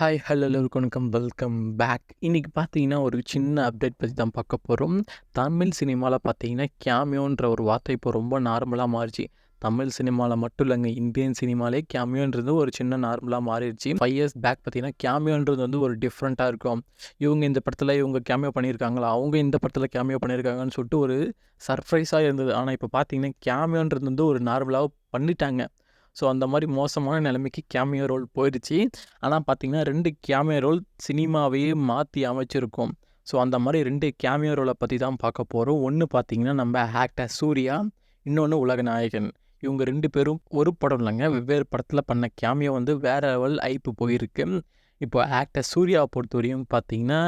Hi hello எல்லோருக்கும் வணக்கம். Welcome back இன்றைக்கி பார்த்தீங்கன்னா ஒரு சின்ன அப்டேட் பற்றி தான் பார்க்க போகிறோம் தமிழ் சினிமாவில் பார்த்தீங்கன்னா கேமியோன்ற ஒரு வார்த்தை இப்போ ரொம்ப நார்மலாக மாறிச்சு. தமிழ் சினிமாவில் மட்டும் இல்லைங்க இந்தியன் சினிமாலே கேமியோன்றது ஒரு சின்ன நார்மலாக மாறிடுச்சு. ஃபைவ் இயர்ஸ் பேக் பார்த்தீங்கன்னா கேமியோன்றது வந்து ஒரு டிஃப்ரெண்ட்டாக இருக்கும். இவங்க இந்த படத்தில் இவங்க கேமியோ பண்ணியிருக்காங்களா? அவங்க இந்த படத்தில் கேமியோ பண்ணியிருக்காங்கன்னு சொல்லிட்டு ஒரு சர்ப்ரைஸாக இருந்தது. ஆனால் இப்போ பார்த்தீங்கன்னா கேமியோன்றது வந்து ஒரு நார்மலாக பண்ணிட்டாங்க. ஸோ அந்த மாதிரி மோசமான நிலைமைக்கு கேமியோ ரோல் போயிடுச்சு ஆனால் பார்த்தீங்கன்னா ரெண்டு கேமியோ ரோல் சினிமாவையே மாற்றி அமைச்சிருக்கும். ஸோ அந்த மாதிரி ரெண்டு கேமியோ ரோலை பற்றி தான் பார்க்க போகிறோம் ஒன்று பார்த்தீங்கன்னா நம்ம ஆக்டர் சூர்யா இன்னொன்று உலகநாயகன். இவங்க ரெண்டு பேரும் ஒரு படம் இல்லைங்க வெவ்வேறு படத்தில் பண்ண கேமியோ வந்து வேறு லெவல் ஐப்பு போயிருக்கு. இப்போ ஆக்டர் சூர்யாவை பொறுத்தவரையும் பார்த்தீங்கன்னா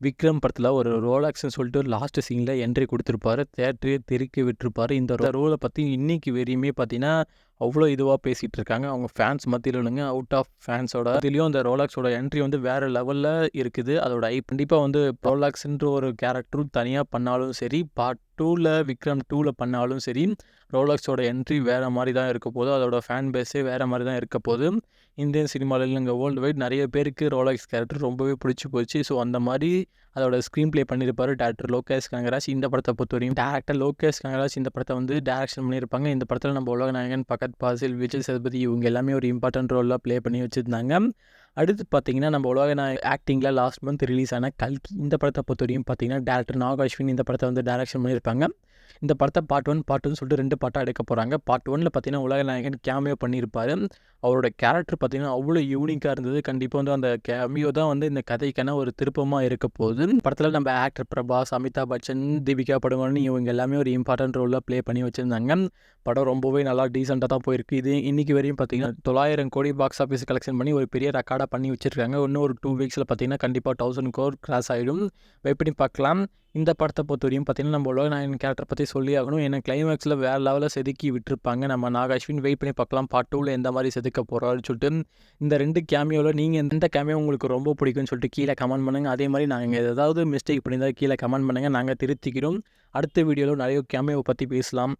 விக்ரம் படத்தில் ஒரு ரோலாக்ஸ்னு சொல்லிட்டு ஒரு லாஸ்ட் சீனில் என்ட்ரி கொடுத்துருப்பாரு. தேட்டரே தெருக்கி விட்டுருப்பாரு. இந்த ரோலை பற்றி இன்னைக்கு வரையுமே பார்த்தீங்கன்னா அவ்வளோ இதுவாக பேசிகிட்டு இருக்காங்க அவங்க ஃபேன்ஸ் மத்தியிலனுங்க அவுட் ஆஃப் ஃபேன்ஸோட இதுலேயும் அந்த ரோலாக்ஸோட என்ட்ரி வந்து வேறு லெவலில் இருக்குது. அதோட ஐ கண்டிப்பாக வந்து ரோலாக்ஸ்ன்ற ஒரு கேரக்டரும் தனியாக பண்ணாலும் சரி பார்ட் டூவில் விக்ரம் டூவில் பண்ணாலும் சரி ரோலாக்ஸோட என்ட்ரி வேறு மாதிரி தான் இருக்க போது அதோட ஃபேன் பேஸே வேறு மாதிரி தான் இருக்க போது இந்தியன் சினிமாவில் இல்லைங்க வேர்ல்டு வைட் நிறைய பேருக்கு ரோலாக்ஸ் கேரக்டர் ரொம்பவே பிடிச்சி போச்சு. ஸோ அந்த மாதிரி அதோட ஸ்க்ரீன் ப்ளே பண்ணியிருப்பாரு டேரக்டர் லோகேஷ் கங்கராஜ் இந்த படத்தை பொறுத்த வரையும் டேரக்டர் லோகேஷ் கங்கராஜ் இந்த படத்தை வந்து டேரக்ஷன் பண்ணியிருப்பாங்க. இந்த படத்தில் நம்ம உலக நாயகன் பகத் பாசில் விஜய் சதுபதி இவங்க எல்லாமே ஒரு இம்பார்ட்டன்ட் ரோலாக ப்ளே பண்ணி வச்சுருந்தாங்க. அடுத்து பார்த்தீங்கன்னா நம்ம உலக ஆக்டிங்கில் லாஸ்ட் மந்த் ரிலீஸ் ஆன கல்கி. இந்த படத்தை பொறுத்த வரையும் பார்த்தீங்கன்னா டேரக்டர் நாக அஸ்வின் இந்த படத்தை வந்து டேரக்ஷன் பண்ணியிருப்பாங்க. இந்த படத்தை பார்ட் ஒன் பார்ட் டூன்னு சொல்லிட்டு ரெண்டு பாட்டாக எடுக்க போகிறாங்க பார்ட் ஒனில் பார்த்தீங்கன்னா உலகநாயகன் கேமியோ பண்ணியிருப்பார். அவரோட கேரக்டர் பார்த்தீங்கன்னா அவ்வளோ யூனிக்காக இருந்தது. கண்டிப்பாக வந்து அந்த கேமியோ தான் வந்து இந்த கதைக்கான ஒரு திருப்பமாக இருக்க போகுது. படத்தில் நம்ம ஆக்டர் பிரபாஸ் அமிதாப் பச்சன் தீபிகா படுகோன் இவங்க எல்லாமே ஒரு இம்பார்ட்டன்ட் ரோலில் ப்ளே பண்ணி வச்சுருந்தாங்க. படம் ரொம்பவே நல்லா டீசெண்டாக தான் போயிருக்கு. இது இன்றைக்கி வரையும் பார்த்தீங்கன்னா தொள்ளாயிரம் கோடி பாக்ஸ் ஆஃபீஸ் கலெக்ஷன் பண்ணி ஒரு பெரிய ரெக்கார்டாக பண்ணி வச்சுருக்காங்க. இன்னும் ஒரு டூ வீக்ஸில் பார்த்தீங்கன்னா கண்டிப்பாக தௌசண்ட் கோர் கிராஸ் ஆகிடும் வெயிட் பண்ணி பார்க்கலாம்? இந்த படத்தை பொறுத்த வரையும் பார்த்தீங்கன்னா நம்ம உலகநாயகன் கேரக்டர் பற்றி சொல்லி ஆகணும். ஏன்னா கிளைமேக்ஸில் வேறு லெவலில் செதுக்கி விட்டுருப்பாங்க. நம்ம நாகாஸ்வின் வெயிட் பண்ணி பார்க்கலாம். பார்ட் டூவில் எந்த மாதிரி செதுக்க போகிறாருன்னு சொல்லிட்டு இந்த ரெண்டு கேமியோவில் நீங்கள் எந்த கேமியோ உங்களுக்கு ரொம்ப பிடிக்கும்னு சொல்லிட்டு கீழே கமெண்ட் பண்ணுங்கள் அதே மாதிரி நாங்கள் ஏதாவது மிஸ்டேக் பண்ணியிருந்தால் கீழே கமெண்ட் பண்ணுங்கள் நாங்கள் திருத்திக்கிறோம். அடுத்த வீடியோவில் நிறைய கேமியோவை பற்றி பேசலாம்.